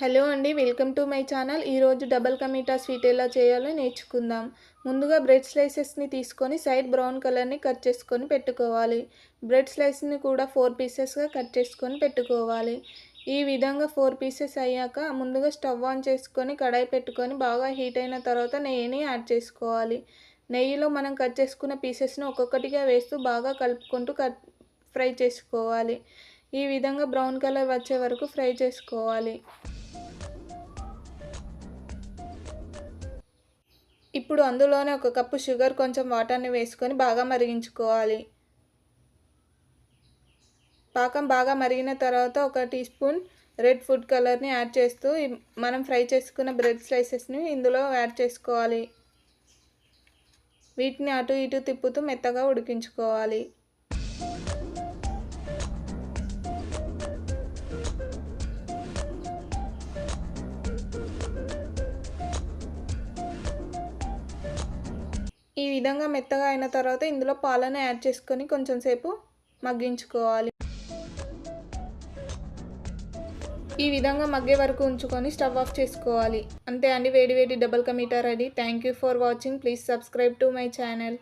Hello అండి welcome to my channel. ఈరోజు double కమీటా sweet ఎలా చేయాలో నేర్చుకుందాం. ముందుగా బ్రెడ్ స్లైసెస్ని తీసుకొని సైడ్ బ్రౌన్ కలర్ని కట్ చేసుకొని పెట్టుకోవాలి. బ్రెడ్ స్లైస్ని కూడా ఫోర్ పీసెస్గా కట్ చేసుకొని పెట్టుకోవాలి. ఈ విధంగా ఫోర్ పీసెస్ అయ్యాక ముందుగా స్టవ్ ఆన్ చేసుకొని కడాయి పెట్టుకొని బాగా హీట్ అయిన తర్వాత నెయ్యిని యాడ్ చేసుకోవాలి. నెయ్యిలో మనం కట్ చేసుకున్న పీసెస్ని ఒక్కొక్కటిగా వేస్తూ బాగా కలుపుకుంటూ కట్ ఫ్రై చేసుకోవాలి. ఈ విధంగా బ్రౌన్ కలర్ వచ్చే వరకు ఫ్రై చేసుకోవాలి. ఇప్పుడు అందులోనే ఒక కప్పు షుగర్ కొంచెం వాటర్ని వేసుకొని బాగా మరిగించుకోవాలి. పాకం బాగా మరిగిన తర్వాత ఒక టీ స్పూన్ రెడ్ ఫుడ్ కలర్ని యాడ్ చేస్తూ మనం ఫ్రై చేసుకున్న బ్రెడ్ స్లైసెస్ని ఇందులో యాడ్ చేసుకోవాలి. వీటిని అటు ఇటు తిప్పుతూ మెత్తగా ఉడికించుకోవాలి. ఈ విధంగా మెత్తగా అయిన తర్వాత ఇందులో పాలను యాడ్ చేసుకొని కొంచెం సేపు మగ్గించుకోవాలి. ఈ విధంగా మగ్గే వరకు ఉంచుకొని స్టవ్ ఆఫ్ చేసుకోవాలి. అంతే అండి వేడి వేడి double ka meetha ready. Thank you for watching please subscribe to my channel